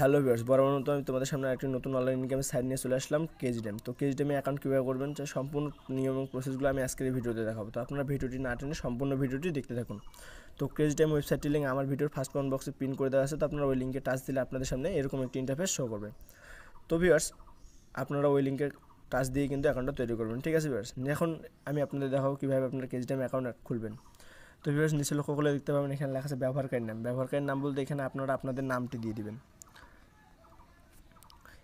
Hello viewers বরাবর মতো আমি তোমাদের সামনে একটি নতুন অনলাইন ইনকামের সাইট নিয়ে চলে আসলাম কেজিডেম তো কেজিডেমে অ্যাকাউন্ট কীভাবে করবেন? যে সম্পূর্ণ নিয়ম এবং প্রসেসগুলো আমি আজকের এই ভিডিওতে দেখাবো। তো আপনারা ভিডিওটি না টেনে সম্পূর্ণ ভিডিওটি দেখতে থাকুন। তো কেজিডেম ওয়েবসাইটটি লিঙ্ক আমার ভিডিওর ফার্স্ট কমেন্ট বক্সে পিন করে দেওয়া আছে, তো আপনারা ওই লিঙ্কে টাচ দিলে আপনাদের সামনে এরকম একটি ইন্টারফেস শো করবে। তো ভিউয়ার্স আপনারা ওই লিঙ্কে টাচ দিয়ে কিন্তু অ্যাকাউন্টটা তৈরি করবেন, ঠিক আছে ভিউয়ার্স এখন আমি আপনাদের দেখাবো কীভাবে আপনারা কেজিডেম অ্যাকাউন্ট খুলবেন। তো ভিউয়ার্স নিচে লক্ষ্য করলে দেখতে পাবেন এখানে লেখা আছে ব্যবহারকারীর নাম। ব্যবহারকারীর নাম বলতে এখানে আপনারা আপনাদের নামটি দিয়ে দিবেন।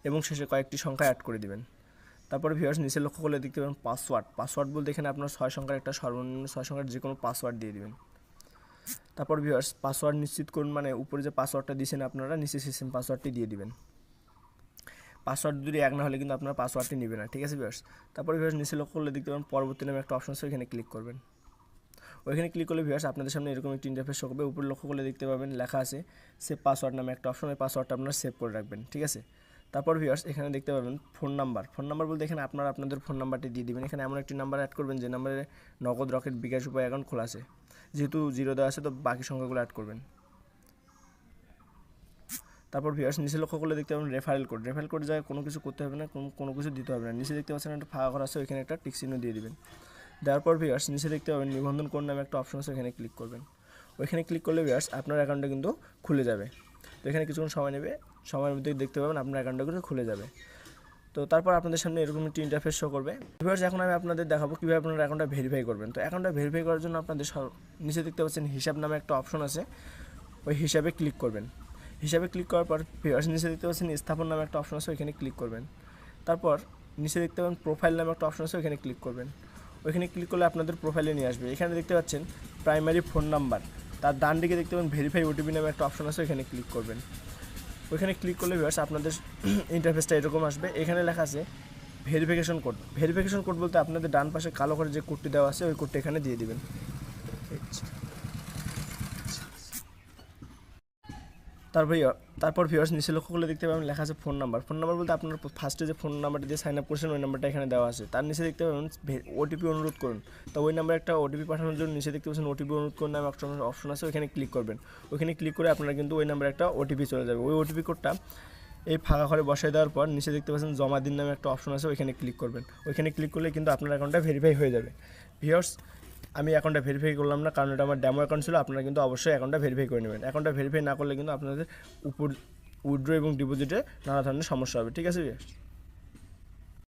এবং শেষে কয়েকটি সংখ্যা অ্যাড করে দিবেন। তারপরে ভিউয়ার্স নিচে লক্ষ্য করলে দেখতে পাবেন পাসওয়ার্ড পাসওয়ার্ড বলতে এখানে আপনার ছয় সংখ্যার একটা সর্বনিম্ন ছয় সংখ্যার যে কোনো পাসওয়ার্ড দিয়ে দিবেন। তারপর ভিউয়ার্স পাসওয়ার্ড নিশ্চিত করুন মানে উপরে যে পাসওয়ার্ডটা দিয়েছেন আপনারা, নিচে সিস্টেম পাসওয়ার্ডটি দিয়ে দিবেন। পাসওয়ার্ড যদি এক না হলে কিন্তু আপনারা পাসওয়ার্ডটি নেবেন না, ঠিক আছে ভিউয়ার্স তারপর ভিউয়ার্স নিচে লক্ষ্য করলে দেখতে পাবেন পরবর্তী নামে একটা অপশন আছে, ওইখানে ক্লিক করবেন। ওইখানে ক্লিক করলে ভিউয়ার্স আপনাদের সামনে এরকম একটি ইন্টারফেস করবে। উপরে লক্ষ্য করলে দেখতে পাবেন লেখা আছে সেভ পাসওয়ার্ড নামে একটা অপশন ওই পাসওয়ার্ডটা আপনারা সেভ করে রাখবেন, ঠিক আছে? তারপর ভিউয়ার্স এখানে দেখতে পাবেন ফোন নাম্বার ফোন নাম্বার বলতে এখানে আপনারা আপনাদের ফোন নাম্বারটি দিয়ে দিবেন। এখানে এমন একটি নাম্বার অ্যাড করবেন, যে নাম্বারে নগদ রকেট বিকাশ উপায় অ্যাকাউন্ট খোলা আছে। যেহেতু জিরো দেওয়া আছে, তো বাকি সংখ্যাগুলো অ্যাড করবেন। তারপর ভিউয়ার্স নিচে লক্ষ্য করলে দেখতে পাবেন রেফারেল কোড রেফারেল কোড জায়গায় কোনো কিছু করতে হবে না, কোনো কিছু দিতে হবে না। নিচে দেখতে পাচ্ছেন একটা ফাঁকা করা আছে, ওইখানে একটা টিক দিয়ে দেবেন। দেওয়ার পর ভিউয়ার্স নিচে দেখতে পাবেন নিবন্ধন কোড নামে একটা অপশন আছে, ওইখানে ক্লিক করবেন। ওইখানে ক্লিক করলে ভিউয়ার্স আপনার অ্যাকাউন্টটা কিন্তু খুলে যাবে। তো এখানে কিছুক্ষণ সময় নেবে। সময়ের মধ্যে দেখতে পাবেন আপনার অ্যাকাউন্টটা কিন্তু খুলে যাবে। তো তারপর আপনাদের সামনে এরকম একটি ইন্টারফেস শো করবে। ভিউয়ার্স এখন আমি আপনাদের দেখাবো কীভাবে আপনার অ্যাকাউন্টটা ভেরিফাই করবেন। তো অ্যাকাউন্টটা ভেরিফাই করার জন্য আপনাদের নিচে দেখতে পাচ্ছেন হিসাব নামে একটা অপশন আছে। ওই হিসাবে ক্লিক করবেন। হিসাবে ক্লিক করার পর ভিউয়ার্স নিচে দেখতে পাচ্ছেন স্থাপন নামে একটা অপশন আছে, ওইখানে ক্লিক করবেন। তারপর নিচে দেখতে পাবেন প্রোফাইল নামে একটা অপশন আছে, ওইখানে ক্লিক করবেন। ওইখানে ক্লিক করলে আপনাদের প্রোফাইলে নিয়ে আসবে। এখানে দেখতে পাচ্ছেন প্রাইমারি ফোন নাম্বার তার ডান দিকে দেখতে পাবেন ভেরিফাই ওটিপি নামে একটা অপশন আছে, ওইখানে ক্লিক করবেন। ওইখানে ক্লিক করলে ভিউয়ার্স আপনাদের ইন্টারফেসটা এরকম আসবে। এখানে লেখা আছে ভেরিফিকেশন কোড ভেরিফিকেশন কোড বলতে আপনাদের ডান পাশে কালো করে যে কোডটি দেওয়া আছে, ওই কোডটি এখানে দিয়ে দিবেন। তারপর তারপর ভিউয়ার্স নিচে লক্ষ্য করলে দেখতে পাবেন লেখা আছে ফোন নাম্বার ফোন নাম্বার বলতে আপনার ফার্স্টে যে ফোন নাম্বারটা দিয়ে সাইন আপ করেছেন, ওই নাম্বারটা এখানে দেওয়া আছে। তার নিচে দেখতে পাবেন ওটিপি অনুরোধ করুন। তো ওই নাম্বারে একটা ওটিপি পাঠানোর জন্য নিচে দেখতে পাচ্ছেন ওটিপি অনুরোধ করুন নামে অপশন অপশন আছে, ওইখানে ক্লিক করবেন। ওইখানে ক্লিক করে আপনারা কিন্তু ওই নাম্বারে একটা ওটিপি চলে যাবে। ওই ওটিপি কোডটা এই ফাঁকা ঘরে বসাই দেওয়ার পর নিচে দেখতে পাচ্ছেন জমা দিন নামে একটা অপশন আছে, ওইখানে ক্লিক করবেন। ওইখানে ক্লিক করলে কিন্তু আপনার অ্যাকাউন্টটা ভেরিফাই হয়ে যাবে। ভিউয়ার্স আমি অ্যাকাউন্টটা ভেরিফাই করলাম না, কারণ এটা আমার ডেমো অ্যাকাউন্ট ছিল, আপনারা কিন্তু অবশ্যই অ্যাকাউন্টটা ভেরিফাই করে নেবেন। অ্যাকাউন্টটা ভেরিফাই না করলে কিন্তু আপনাদের উপর উইড্রো এবং ডিপোজিটে নানা ধরনের সমস্যা হবে, ঠিক আছে